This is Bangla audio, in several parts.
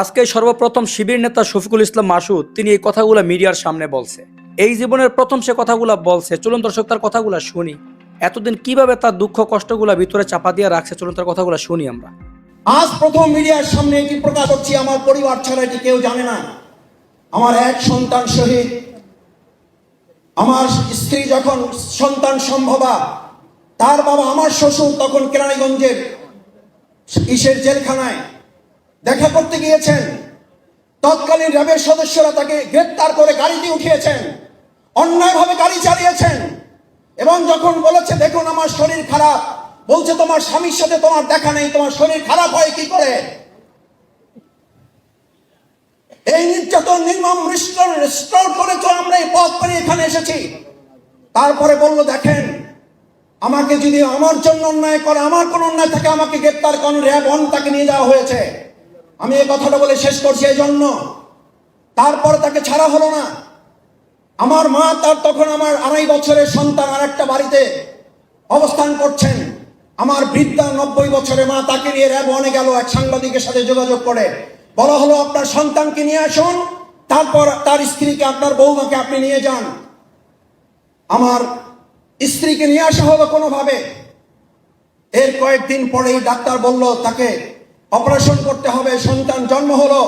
আজকে সর্বপ্রথম শিবির নেতা শফিকুল ইসলাম মাসুদ, তিনি এই কথাগুলো মিডিয়ার সামনে বলছে। এই জীবনের প্রথম সে কথাগুলো বলছে, চলুন দর্শক, তার কথাগুলো শুনি। এতদিন কীভাবে তার দুঃখ, কষ্টগুলো ভিতরে চাপা দিয়ে রাখছে, চলুন তার কথাগুলো শুনি আমরা। আজ প্রথম মিডিয়ার সামনে এটি প্রকাশ করছি, আমার পরিবার ছাড়া এটি কেউ জানে না। আমার এক সন্তান শহীদ। আমার স্ত্রী যখন সন্তান সম্ভবা, তার বাবা আমার শ্বশুর তখন কেরানীগঞ্জের ইসের জেলখানায়। দেখা করতে গিয়েছেন। তৎকালীন র্যাবের সদস্যরা তাকে গ্রেপ্তার করে গাড়িতে উঠিয়েছেন। অন্যায়ভাবে গাড়ি চালিয়েছেন। এবং যখন বলেছে, দেখুন, আমার শরীর খারাপ। বলছে, তোমার স্বামীর সাথে তোমার দেখা নেই, তোমার শরীর খারাপ হয় কি করে? এই নির্যাতন, নির্মম করে তো আমরা এই পথ করে এখানে এসেছি। তারপরে বলল, দেখেন, আমাকে যদি আমার জন্য অন্যায় করে, আমার কোন অন্যায় থাকে আমাকে গ্রেপ্তার করেন র্যাব অন তাকে নিয়ে যাওয়া হয়েছে। আমি এই কথাটা বলে শেষ করছি এই জন্য। তারপরে তাকে ছাড়া হলো না। আমার মা তার তখন আমার আড়াই বছরের সন্তান আর একটা বাড়িতে অবস্থান করছেন। আমার বৃদ্ধা নব্বই বছরের মা তাকে নিয়ে র্যাব অনে গেল, এক সাংবাদিকের সাথে যোগাযোগ করে। বলা হলো, আপনার সন্তানকে নিয়ে আসুন, তারপর তার স্ত্রীকে, আপনার বৌমাকে আপনি নিয়ে যান। আমার স্ত্রীকে নিয়ে আসা হলো কোনোভাবে। এর কয়েকদিন পরেই ডাক্তার বলল, তাকে অপারেশন করতে হবে, সন্তান জন্ম হলো।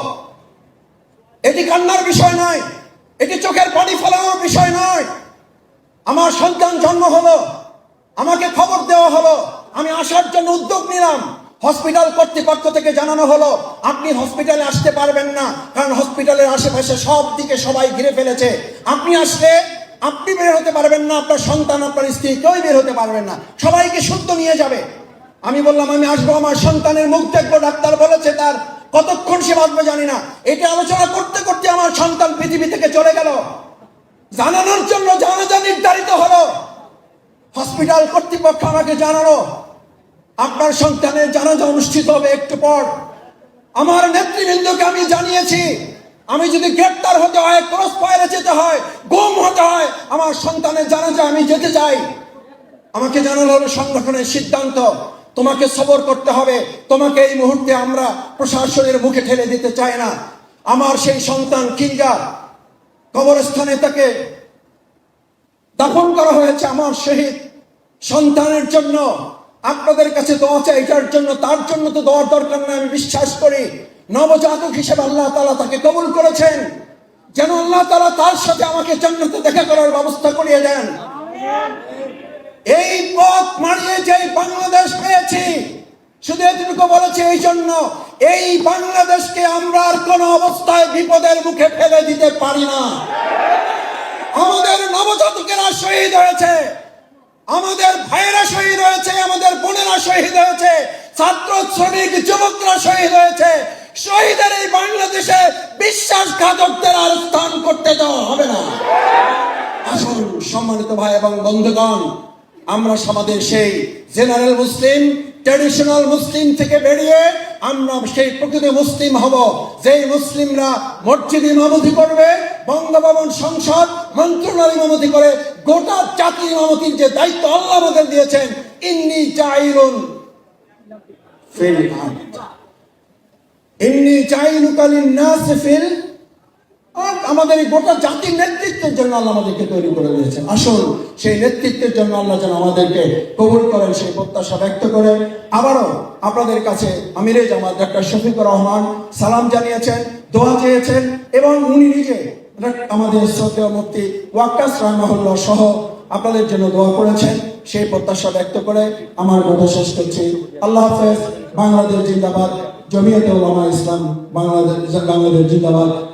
এটি কান্নার বিষয় নয়, এটি চোখের পানি ফেলানোর বিষয় নয়। আমার সন্তান জন্ম হলো, আমাকে খবর দেওয়া হলো, আমি আসার জন্য উদ্যোগ নিলাম। হসপিটাল কর্তৃপক্ষ থেকে জানানো হলো, আপনি হসপিটালে আসতে পারবেন না, কারণ হসপিটালের আশেপাশে সব দিকে সবাই ঘিরে ফেলেছে। আপনি আসলে, আপনি বের হতে পারবেন না, আপনার সন্তান, আপনার স্ত্রী কেউই বের হতে পারবেন না। সবাইকে শুদ্ধ নিয়ে যাবে। আমি বললাম, আমি আসব, আমার সন্তানের মুখ দেখব। ডাক্তার বলেছে তার। কতক্ষণ সে বাঁচবে জানি না। এটা আলোচনা করতে করতে আমার সন্তান পৃথিবী থেকে চলে গেল। জানানোর জন্য জানাজা নির্ধারিত হলো। হসপিটাল কর্তৃপক্ষ আমাকে জানালো, আপনার সন্তানের জানাজা অনুষ্ঠিত হবে একটু পর। আমার নেতৃবৃন্দকে আমি জানিয়েছি, আমি যদি গ্রেপ্তার হতে হয় ক্রস ফায়ারে যেতে হয়, গুম হতে হয়, আমার সন্তানের জানাজা আমি যেতে চাই। আমাকে জানানো হলো সংগঠনের সিদ্ধান্ত। তোমাকে সবর করতে হবে। তোমাকে এই মুহূর্তে আমরা প্রশাসনের মুখে ঠেলে দিতে চাই না। আমার সেই সন্তান কিংবা কবরস্থানে তাকে দাফন করা হয়েছে, আমার শহীদ সন্তানের জন্য। আপনাদের কাছে দোয়া চাই, এটার জন্য, তার জন্য তো দোয়ার দরকার নেই, আমি বিশ্বাস করি। নবজাতক হিসেবে আল্লাহ তালা তাকে কবুল করেছেন। যেন আল্লাহ তালা তার সাথে আমাকে জান্নাতে দেখা করার ব্যবস্থা করিয়ে দেন। এই পথ মারিয়ে যে বাংলাদেশ পেয়েছি, শুধু এটুকু বলেছে এই জন্য, এই বাংলাদেশকে আমরা আর কোন অবস্থায় বিপদের মুখে ফেলে দিতে পারি না। আমাদের নবজাতকেরা শহীদ হয়েছে, আমাদের ভাইয়েরা শহীদ হয়েছে, আমাদের বোনেরা শহীদ হয়েছে, ছাত্র, শ্রমিক, যুবকরা শহীদ হয়েছে। শহীদের এই বাংলাদেশে বিশ্বাসঘাতকদের আর স্থান করতে দেওয়া হবে না। আসুন, সম্মানিত ভাই এবং বন্ধুগণ আমরা আমাদের সেই জেনারেল মুসলিম, ট্র্যাডিশনাল মুসলিম থেকে বেরিয়ে আমরা সেই প্রকৃত মুসলিম হব যেই মুসলিমরা মসজিদ ইমামতি করবে, বঙ্গভবন সংসদ, মন্ত্রণালয় ইমামতি করে, গোটা জাতি ইমামতির যে দায়িত্ব আল্লাহ আমাদের দিয়েছেন, ইন্নি চাইরুন ফিল। ইন্নি চাইলুকালিন নাস ফিল আমাদের এই গোটা জাতির নেতৃত্বের জন্য আল্লাহ আমাদেরকে তৈরি করে দিয়েছেন। আসল সেই নেতৃত্বের জন্য আল্লাহ যেন আমাদেরকে কবুল করেন, সেই প্রত্যাশা ব্যক্ত করে। আবারও আপনাদের কাছে আমিরে জামাত ডাক্তার শফিকুর রহমান সালাম জানিয়েছেন, দোয়া চেয়েছেন এবং উনি নিজে আমাদের শ্রদ্ধেয় মুক্তি ওয়াক্কাস রহমাহুল্লাহ সহ আপনাদের জন্য দোয়া করেছেন, সেই প্রত্যাশা ব্যক্ত করে আমার কথা শেষ করছি। আল্লাহ হাফেজ, বাংলাদেশ জিন্দাবাদ, জমিয়তে ইসলাম, বাংলাদেশ বাংলাদেশ জিন্দাবাদ।